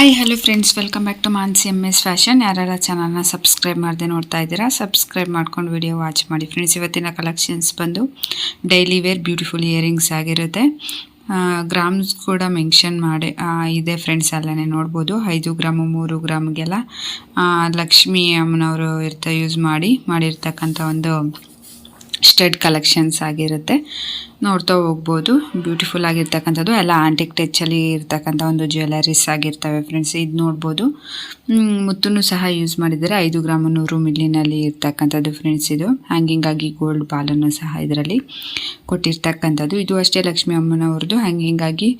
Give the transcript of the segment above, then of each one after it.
Hi hello friends welcome back to Mansi M S fashion ಯಾರ್ಯಾರ ಚಾನಲ್ನ subscribe ಮಾಡದೆ ನೋಡ್ತಾ ಇದ್ದೀರಾ ಸಬ್ಸ್ಕ್ರೈಬ್ ಮಾಡ್ಕೊಂಡು ವಿಡಿಯೋ ವಾಚ್ ಮಾಡಿ ಫ್ರೆಂಡ್ಸ್ ಇವತ್ತಿನ ಕಲೆಕ್ಷನ್ಸ್ ಬಂದು ಡೈಲಿ ವೇರ್ ಬ್ಯೂಟಿಫುಲ್ ಇಯರಿಂಗ್ಸ್ ಆಗಿರುತ್ತೆ. ಗ್ರಾಮ್ಸ್ ಕೂಡ ಮೆನ್ಷನ್ ಮಾಡಿ ಇದೆ ಫ್ರೆಂಡ್ಸ್ ಅಲ್ಲೇ ನೋಡ್ಬೋದು. ಐದು ಗ್ರಾಮು ಮೂರು ಗ್ರಾಮ್ಗೆಲ್ಲ ಲಕ್ಷ್ಮೀ ಅಮ್ಮನವರು ಇರ್ತ ಯೂಸ್ ಮಾಡಿ, ಮಾಡಿರ್ತಕ್ಕಂಥ ಒಂದು ಸ್ಟಡ್ ಕಲೆಕ್ಷನ್ಸ್ ಆಗಿರುತ್ತೆ. ನೋಡ್ತಾ ಹೋಗ್ಬೋದು. ಬ್ಯೂಟಿಫುಲ್ ಆಗಿರ್ತಕ್ಕಂಥದ್ದು. ಎಲ್ಲ ಆಂಟಿಕ್ ಟಚ್ಚಲ್ಲಿ ಇರ್ತಕ್ಕಂಥ ಒಂದು ಜ್ಯುವೆಲರೀಸ್ ಆಗಿರ್ತವೆ ಫ್ರೆಂಡ್ಸ್ ಇದು ನೋಡ್ಬೋದು. ಮುತ್ತೂ ಸಹ ಯೂಸ್ ಮಾಡಿದರೆ ಐದು ಗ್ರಾಮ್ ನೂರು ಮಿಲ್ಲಿನಲ್ಲಿ ಇರ್ತಕ್ಕಂಥದ್ದು ಫ್ರೆಂಡ್ಸ್ ಇದು. ಹ್ಯಾಂಗಿಂಗ್ ಆಗಿ ಗೋಲ್ಡ್ ಬಾಲನ್ನು ಸಹ ಇದರಲ್ಲಿ ಕೊಟ್ಟಿರ್ತಕ್ಕಂಥದ್ದು. ಇದು ಅಷ್ಟೇ ಲಕ್ಷ್ಮೀ ಅಮ್ಮನವ್ರದ್ದು. ಹ್ಯಾಂಗಿಂಗ್ ಆಗಿ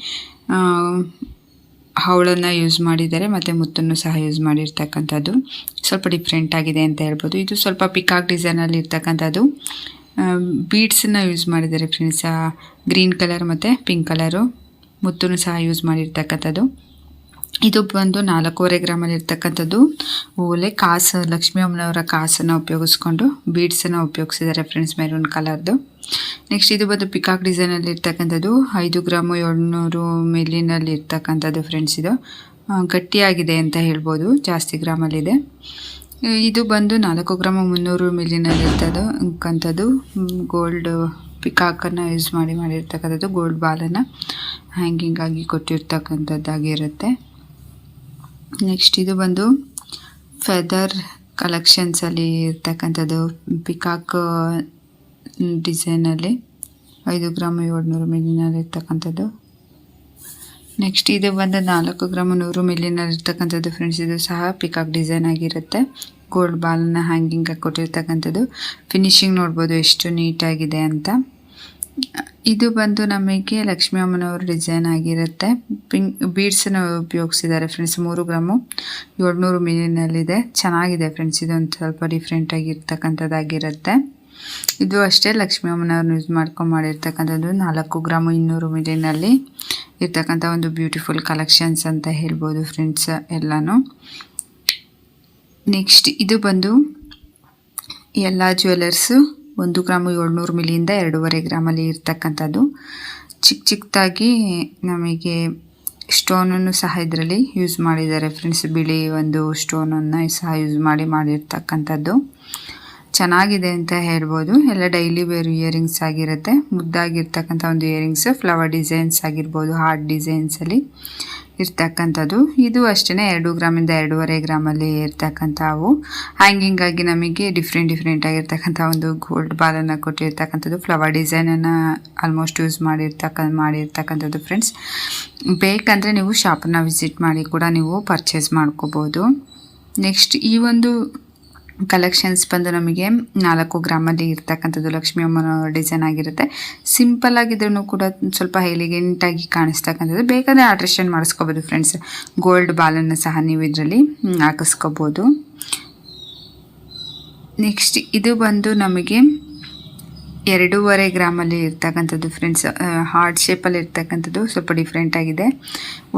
ಹವಳನ್ನು ಯೂಸ್ ಮಾಡಿದ್ದಾರೆ ಮತ್ತು ಮುತ್ತನ್ನು ಸಹ ಯೂಸ್ ಮಾಡಿರ್ತಕ್ಕಂಥದ್ದು. ಸ್ವಲ್ಪ ಡಿಫ್ರೆಂಟ್ ಆಗಿದೆ ಅಂತ ಹೇಳ್ಬೋದು. ಇದು ಸ್ವಲ್ಪ ಪಿಕಾಕ್ ಡಿಸೈನಲ್ಲಿ ಇರ್ತಕ್ಕಂಥದ್ದು. ಬೀಡ್ಸನ್ನ ಯೂಸ್ ಮಾಡಿದ್ದಾರೆ ಫ್ರೆಂಡ್ಸ್ ಗ್ರೀನ್ ಕಲರ್ ಮತ್ತು ಪಿಂಕ್ ಕಲರು ಮುತ್ತೂ ಸಹ ಯೂಸ್ ಮಾಡಿರ್ತಕ್ಕಂಥದ್ದು. ಇದು ಬಂದು ನಾಲ್ಕೂವರೆ ಗ್ರಾಮಲ್ಲಿ ಇರ್ತಕ್ಕಂಥದ್ದು. ಓಲೆ ಕಾಸು, ಲಕ್ಷ್ಮೀ ಅಮ್ಮನವರ ಕಾಸನ್ನು ಉಪಯೋಗಿಸ್ಕೊಂಡು ಬೀಡ್ಸನ್ನು ಉಪಯೋಗಿಸಿದ್ದಾರೆ ಫ್ರೆಂಡ್ಸ್ ಮೆರೂನ್ ಕಲರ್ದು ನೆಕ್ಸ್ಟ್ ಇದು ಬಂದು ಪಿಕಾಕ್ ಡಿಸೈನಲ್ಲಿ ಇರ್ತಕ್ಕಂಥದ್ದು. ಐದು ಗ್ರಾಮು ಏಳ್ನೂರು ಮಿಲಿನಲ್ಲಿ ಇರ್ತಕ್ಕಂಥದ್ದು ಫ್ರೆಂಡ್ಸ್ ಇದು. ಗಟ್ಟಿಯಾಗಿದೆ ಅಂತ ಹೇಳ್ಬೋದು. ಜಾಸ್ತಿ ಗ್ರಾಮಲ್ಲಿದೆ ಇದು ಬಂದು ನಾಲ್ಕು ಗ್ರಾಮ ಮುನ್ನೂರು ಮಿಲಿನಲ್ಲಿರ್ತದ್ದು ಅಂಕಂಥದ್ದು ಗೋಲ್ಡ್ ಪಿಕಾಕನ್ನು ಯೂಸ್ ಮಾಡಿ ಮಾಡಿರ್ತಕ್ಕಂಥದ್ದು ಗೋಲ್ಡ್ ಬಾಲನ್ನು ಹ್ಯಾಂಗಿಂಗ್ ಆಗಿ ಕೊಟ್ಟಿರ್ತಕ್ಕಂಥದ್ದಾಗಿರುತ್ತೆ ನೆಕ್ಸ್ಟ್ ಇದು ಬಂದು ಫೆದರ್ ಕಲೆಕ್ಷನ್ಸಲ್ಲಿ ಇರ್ತಕ್ಕಂಥದ್ದು, ಪಿಕಾಕ್ ಡಿಸೈನಲ್ಲಿ ಐದು ಗ್ರಾಮ್ ಏಳ್ನೂರು ಮಿಲಿನಲ್ಲಿ ಇರ್ತಕ್ಕಂಥದ್ದು. ನೆಕ್ಸ್ಟ್ ಇದು ಬಂದು ನಾಲ್ಕು ಗ್ರಾಮ್ ನೂರು ಮಿಲಿನಲ್ಲಿ ಇರ್ತಕ್ಕಂಥದ್ದು ಫ್ರೆಂಡ್ಸ್ ಇದು ಸಹ ಪಿಕಾಕ್ ಡಿಸೈನ್ ಆಗಿರುತ್ತೆ. ಗೋಲ್ಡ್ ಬಾಲನ್ನ ಹ್ಯಾಂಗಿಂಗ್ ಕೊಟ್ಟಿರ್ತಕ್ಕಂಥದ್ದು. ಫಿನಿಶಿಂಗ್ ನೋಡ್ಬೋದು ಎಷ್ಟು ನೀಟಾಗಿದೆ ಅಂತ. ಇದು ಬಂದು ನಮಗೆ ಲಕ್ಷ್ಮೀ ಅಮ್ಮನವ್ರ ಡಿಸೈನ್ ಆಗಿರುತ್ತೆ. ಪಿಂಕ್ ಬೀಡ್ಸನ್ನು ಉಪಯೋಗಿಸಿದ್ದಾರೆ ಫ್ರೆಂಡ್ಸ್ ಮೂರು ಗ್ರಾಮು ಏಳ್ನೂರು ಮಿಲಿನಲ್ಲಿದೆ ಚೆನ್ನಾಗಿದೆ ಫ್ರೆಂಡ್ಸ್ ಇದೊಂದು ಸ್ವಲ್ಪ ಡಿಫ್ರೆಂಟ್ ಆಗಿರ್ತಕ್ಕಂಥದ್ದಾಗಿರುತ್ತೆ. ಇದು ಅಷ್ಟೇ ಲಕ್ಷ್ಮೀ ಅಮ್ಮನವ್ರನ್ನ ಯೂಸ್ ಮಾಡ್ಕೊಂಡು ಮಾಡಿರ್ತಕ್ಕಂಥದ್ದು. ನಾಲ್ಕು ಗ್ರಾಮು ಇನ್ನೂರು ಮಿಲಿನಲ್ಲಿ ಇರ್ತಕ್ಕಂಥ ಒಂದು ಬ್ಯೂಟಿಫುಲ್ ಕಲೆಕ್ಷನ್ಸ್ ಅಂತ ಹೇಳ್ಬೋದು ಫ್ರೆಂಡ್ಸ್ ಎಲ್ಲನೂ. ನೆಕ್ಸ್ಟ್ ಇದು ಬಂದು ಎಲ್ಲ ಜ್ಯುವೆಲರ್ಸು ಒಂದು ಗ್ರಾಮು ಏಳ್ನೂರು ಮಿಲಿಯಿಂದ ಎರಡೂವರೆ ಗ್ರಾಮಲ್ಲಿ ಇರ್ತಕ್ಕಂಥದ್ದು. ಚಿಕ್ಕ ಚಿಕ್ಕದಾಗಿ ನಮಗೆ ಸ್ಟೋನನ್ನು ಸಹ ಇದರಲ್ಲಿ ಯೂಸ್ ಮಾಡಿದ್ದಾರೆ ಫ್ರೆಂಡ್ಸ್ ಬಿಳಿ ಒಂದು ಸ್ಟೋನನ್ನು ಸಹ ಯೂಸ್ ಮಾಡಿ ಮಾಡಿರ್ತಕ್ಕಂಥದ್ದು. ಚೆನ್ನಾಗಿದೆ ಅಂತ ಹೇಳ್ಬೋದು. ಎಲ್ಲ ಡೈಲಿ ವೇರ್ ಇಯರಿಂಗ್ಸ್ ಆಗಿರುತ್ತೆ. ಮುದ್ದಾಗಿರ್ತಕ್ಕಂಥ ಒಂದು ಇಯರಿಂಗ್ಸ್ ಫ್ಲವರ್ ಡಿಸೈನ್ಸ್ ಆಗಿರ್ಬೋದು ಹಾರ್ಟ್ ಡಿಸೈನ್ಸಲ್ಲಿ ಇರ್ತಕ್ಕಂಥದ್ದು. ಇದು ಅಷ್ಟೇ ಎರಡು ಗ್ರಾಮಿಂದ ಎರಡೂವರೆ ಗ್ರಾಮಲ್ಲಿ ಇರ್ತಕ್ಕಂಥವು ಹ್ಯಾಂಗಿಂಗ್ ಆಗಿ ನಮಗೆ ಡಿಫ್ರೆಂಟ್ ಡಿಫ್ರೆಂಟ್ ಆಗಿರ್ತಕ್ಕಂಥ ಒಂದು ಗೋಲ್ಡ್ ಬಾಲನ್ನು ಕೊಟ್ಟಿರ್ತಕ್ಕಂಥದ್ದು. ಫ್ಲವರ್ ಡಿಸೈನನ್ನು ಆಲ್ಮೋಸ್ಟ್ ಯೂಸ್ ಮಾಡಿರ್ತಕ್ಕ, ಮಾಡಿರ್ತಕ್ಕಂಥದ್ದು ಫ್ರೆಂಡ್ಸ್ ಬೇಕಂದರೆ ನೀವು ಶಾಪನ್ನು ವಿಸಿಟ್ ಮಾಡಿ ಕೂಡ ನೀವು ಪರ್ಚೇಸ್ ಮಾಡ್ಕೋಬೋದು. ನೆಕ್ಸ್ಟ್ ಈ ಒಂದು ಕಲೆಕ್ಷನ್ಸ್ ಬಂದು ನಮಗೆ ನಾಲ್ಕು ಗ್ರಾಮಲ್ಲಿ ಇರ್ತಕ್ಕಂಥದ್ದು ಲಕ್ಷ್ಮೀ ಅಮ್ಮನ ಡಿಸೈನ್ ಆಗಿರುತ್ತೆ. ಸಿಂಪಲ್ ಆಗಿದ್ರೂ ಕೂಡ ಸ್ವಲ್ಪ ಎಲಿಗೆಂಟಾಗಿ ಕಾಣಿಸ್ತಕ್ಕಂಥದ್ದು. ಬೇಕಾದರೆ ಆಲ್ಟ್ರೇಷನ್ ಮಾಡಿಸ್ಕೋಬೋದು ಫ್ರೆಂಡ್ಸ್ ಗೋಲ್ಡ್ ಬಾಲನ್ನು ಸಹ ನೀವು ಇದರಲ್ಲಿ ಹಾಕಿಸ್ಕೋಬೋದು. ನೆಕ್ಸ್ಟ್ ಇದು ಬಂದು ನಮಗೆ ಎರಡೂವರೆ ಗ್ರಾಮಲ್ಲಿ ಇರ್ತಕ್ಕಂಥದ್ದು ಫ್ರೆಂಡ್ಸ್ ಹಾರ್ಟ್ ಶೇಪಲ್ಲಿ ಇರ್ತಕ್ಕಂಥದ್ದು ಸ್ವಲ್ಪ ಡಿಫ್ರೆಂಟಾಗಿದೆ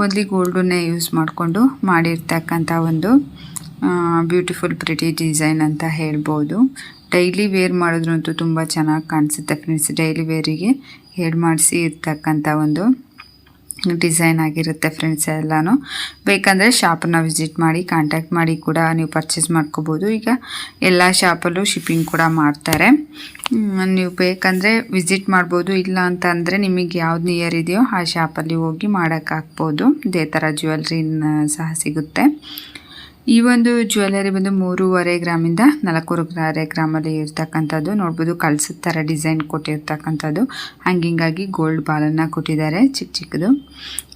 ಓನ್ಲಿ ಗೋಲ್ಡನ್ನೇ ಯೂಸ್ ಮಾಡಿಕೊಂಡು ಮಾಡಿರ್ತಕ್ಕಂಥ ಒಂದು ಬ್ಯೂಟಿಫುಲ್ ಪ್ರಿಟಿ ಡಿಸೈನ್ ಅಂತ ಹೇಳ್ಬೋದು. ಡೈಲಿ ವೇರ್ ಮಾಡಿದ್ರಂತೂ ತುಂಬ ಚೆನ್ನಾಗಿ ಕಾಣಿಸುತ್ತೆ ಫ್ರೆಂಡ್ಸ್ ಡೈಲಿ ವೇರಿಗೆ ಹೇಳ್ ಮಾಡಿಸಿ ಇರ್ತಕ್ಕಂಥ ಒಂದು ಡಿಸೈನ್ ಆಗಿರುತ್ತೆ ಫ್ರೆಂಡ್ಸ್ ಎಲ್ಲನೂ. ಬೇಕಂದರೆ ಶಾಪನ್ನ ವಿಸಿಟ್ ಮಾಡಿ ಕಾಂಟ್ಯಾಕ್ಟ್ ಮಾಡಿ ಕೂಡ ನೀವು ಪರ್ಚೇಸ್ ಮಾಡ್ಕೋಬೋದು. ಈಗ ಎಲ್ಲ ಶಾಪಲ್ಲೂ ಶಿಪ್ಪಿಂಗ್ ಕೂಡ ಮಾಡ್ತಾರೆ. ನೀವು ಬೇಕಂದರೆ ವಿಸಿಟ್ ಮಾಡ್ಬೋದು. ಇಲ್ಲ ಅಂತ ಅಂದರೆ ನಿಮಗೆ ಯಾವ್ದು ನಿಯರ್ ಇದೆಯೋ ಆ ಶಾಪಲ್ಲಿ ಹೋಗಿ ಮಾಡೋಕ್ಕಾಗ್ಬೋದು ಇದೇ ಥರ ಜ್ಯುವೆಲ್ರಿನ ಸಹ ಸಿಗುತ್ತೆ. ಈ ಒಂದು ಜ್ಯುವೆಲರಿ ಬಂದು ಮೂರುವರೆ ಗ್ರಾಮಿಂದ ನಾಲ್ಕೂವರೆ ಗ್ರಾಮಲ್ಲಿ ಇರ್ತಕ್ಕಂಥದ್ದು. ನೋಡ್ಬೋದು ಕಳ್ಸದ ತರ ಡಿಸೈನ್ ಕೊಟ್ಟಿರ್ತಕ್ಕಂಥದ್ದು. ಹಂಗಿಂಗಾಗಿ ಗೋಲ್ಡ್ ಬಾಲನ್ನು ಕೊಟ್ಟಿದ್ದಾರೆ ಚಿಕ್ಕ ಚಿಕ್ಕದು.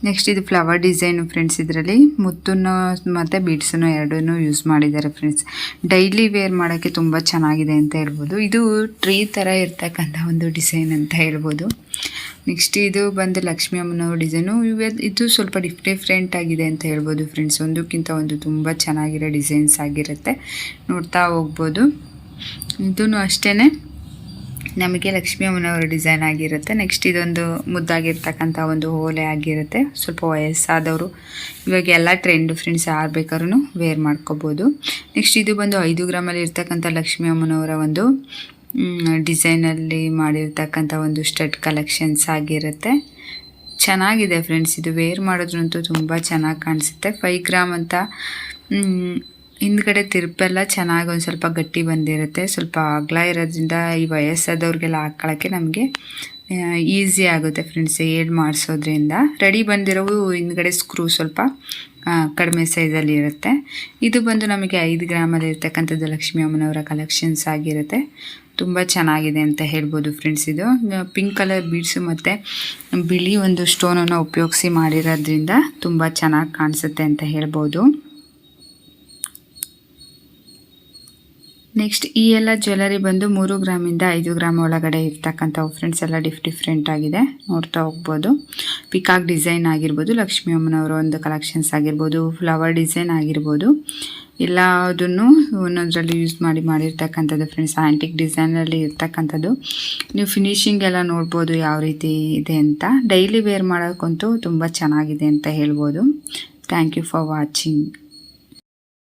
ನೆಕ್ಸ್ಟ್ ಇದು ಫ್ಲವರ್ ಡಿಸೈನ್ ಫ್ರೆಂಡ್ಸ್ ಇದರಲ್ಲಿ ಮುತ್ತನ್ನು ಮತ್ತು ಬೀಡ್ಸನ್ನು ಎರಡನ್ನೂ ಯೂಸ್ ಮಾಡಿದ್ದಾರೆ ಫ್ರೆಂಡ್ಸ್ ಡೈಲಿ ವೇರ್ ಮಾಡೋಕ್ಕೆ ತುಂಬ ಚೆನ್ನಾಗಿದೆ ಅಂತ ಹೇಳ್ಬೋದು. ಇದು ಟ್ರೀ ಥರ ಇರ್ತಕ್ಕಂಥ ಒಂದು ಡಿಸೈನ್ ಅಂತ ಹೇಳ್ಬೋದು. ನೆಕ್ಸ್ಟ್ ಇದು ಬಂದು ಲಕ್ಷ್ಮೀ ಅಮ್ಮನವ್ರ ಡಿಸೈನು ಇವೆ ಇದು ಸ್ವಲ್ಪ ಡಿಫ್ ಡಿಫ್ರೆಂಟ್ ಆಗಿದೆ ಅಂತ ಹೇಳ್ಬೋದು ಫ್ರೆಂಡ್ಸ್ ಒಂದಕ್ಕಿಂತ ಒಂದು ತುಂಬ ಚೆನ್ನಾಗಿರೋ ಡಿಸೈನ್ಸ್ ಆಗಿರುತ್ತೆ. ನೋಡ್ತಾ ಹೋಗ್ಬೋದು. ಇದೂ ಅಷ್ಟೇ ನಮಗೆ ಲಕ್ಷ್ಮೀ ಅಮ್ಮನವರ ಡಿಸೈನ್ ಆಗಿರುತ್ತೆ. ನೆಕ್ಸ್ಟ್ ಇದೊಂದು ಮುದ್ದಾಗಿರ್ತಕ್ಕಂಥ ಒಂದು ಓಲೆ ಆಗಿರುತ್ತೆ. ಸ್ವಲ್ಪ ವಯಸ್ಸಾದವರು ಇವಾಗ ಎಲ್ಲ ಟ್ರೆಂಡ್ ಫ್ರೆಂಡ್ಸ್ ಯಾರು ಬೇಕಾದ್ರೂ ವೇರ್ ಮಾಡ್ಕೋಬೋದು. ನೆಕ್ಸ್ಟ್ ಇದು ಬಂದು ಐದು ಗ್ರಾಮಲ್ಲಿ ಇರ್ತಕ್ಕಂಥ ಲಕ್ಷ್ಮೀ ಅಮ್ಮನವರ ಒಂದು ಡಿಸೈನಲ್ಲಿ ಮಾಡಿರ್ತಕ್ಕಂಥ ಒಂದು ಸ್ಟಡ್ ಕಲೆಕ್ಷನ್ಸ್ ಆಗಿರುತ್ತೆ. ಚೆನ್ನಾಗಿದೆ ಫ್ರೆಂಡ್ಸ್ ಇದು ವೇರ್ ಮಾಡೋದ್ರಂತೂ ತುಂಬ ಚೆನ್ನಾಗಿ ಕಾಣಿಸುತ್ತೆ. ಫೈವ್ ಗ್ರಾಮ್ ಅಂತ ಹಿಂದ್ಗಡೆ ತಿರುಪೆಲ್ಲ ಚೆನ್ನಾಗಿ ಒಂದು ಸ್ವಲ್ಪ ಗಟ್ಟಿ ಬಂದಿರುತ್ತೆ. ಸ್ವಲ್ಪ ಅಗಲ ಇರೋದ್ರಿಂದ ಈ ವಯಸ್ಸಾದವ್ರಿಗೆಲ್ಲ ಹಾಕ್ಕೊಳ್ಳೋಕ್ಕೆ ನಮಗೆ ಈಸಿ ಆಗುತ್ತೆ ಫ್ರೆಂಡ್ಸ್ ಏಡ್ ಮಾಡಿಸೋದ್ರಿಂದ. ರೆಡಿ ಬಂದಿರೋವು ಹಿಂದ್ಗಡೆ ಸ್ಕ್ರೂ ಸ್ವಲ್ಪ ಕಡಿಮೆ ಸೈಜಲ್ಲಿ ಇರುತ್ತೆ. ಇದು ಬಂದು ನಮಗೆ ಐದು ಗ್ರಾಮಲ್ಲಿ ಇರ್ತಕ್ಕಂಥದ್ದು ಲಕ್ಷ್ಮೀ ಅಮ್ಮನವರ ಕಲೆಕ್ಷನ್ಸ್ ಆಗಿರುತ್ತೆ. ತುಂಬ ಚೆನ್ನಾಗಿದೆ ಅಂತ ಹೇಳ್ಬೋದು ಫ್ರೆಂಡ್ಸ್ ಇದು. ಪಿಂಕ್ ಕಲರ್ ಬೀಡ್ಸು ಮತ್ತು ಬಿಳಿ ಒಂದು ಸ್ಟೋನನ್ನು ಉಪಯೋಗಿಸಿ ಮಾಡಿರೋದ್ರಿಂದ ತುಂಬ ಚೆನ್ನಾಗಿ ಕಾಣಿಸುತ್ತೆ ಅಂತ ಹೇಳ್ಬೋದು. ನೆಕ್ಸ್ಟ್ ಈ ಎಲ್ಲ ಜ್ಯುವೆಲರಿ ಬಂದು ಮೂರು ಗ್ರಾಮಿಂದ ಐದು ಗ್ರಾಮ್ ಒಳಗಡೆ ಇರ್ತಕ್ಕಂಥವು ಫ್ರೆಂಡ್ಸ್ ಎಲ್ಲ ಡಿಫ್ ಡಿಫ್ರೆಂಟ್ ಆಗಿದೆ. ನೋಡ್ತಾ ಹೋಗ್ಬೋದು. ಪಿಕಾಕ್ ಡಿಸೈನ್ ಆಗಿರ್ಬೋದು, ಲಕ್ಷ್ಮೀ ಅಮ್ಮನವರ ಒಂದು ಕಲೆಕ್ಷನ್ಸ್ ಆಗಿರ್ಬೋದು ಫ್ಲವರ್ ಡಿಸೈನ್ ಆಗಿರ್ಬೋದು. ಎಲ್ಲದನ್ನು ಒಂದೊಂದರಲ್ಲಿ ಯೂಸ್ ಮಾಡಿ ಮಾಡಿರ್ತಕ್ಕಂಥದ್ದು ಫ್ರೆಂಡ್ಸ್ ಆ್ಯಂಟಿಕ್ ಡಿಸೈನಲ್ಲಿ ಇರ್ತಕ್ಕಂಥದ್ದು. ನೀವು ಫಿನಿಶಿಂಗ್ ಎಲ್ಲ ನೋಡ್ಬೋದು ಯಾವ ರೀತಿ ಇದೆ ಅಂತ. ಡೈಲಿ ವೇರ್ ಮಾಡೋಕ್ಕಂತೂ ತುಂಬ ಚೆನ್ನಾಗಿದೆ ಅಂತ ಹೇಳ್ಬೋದು. Thank you for watching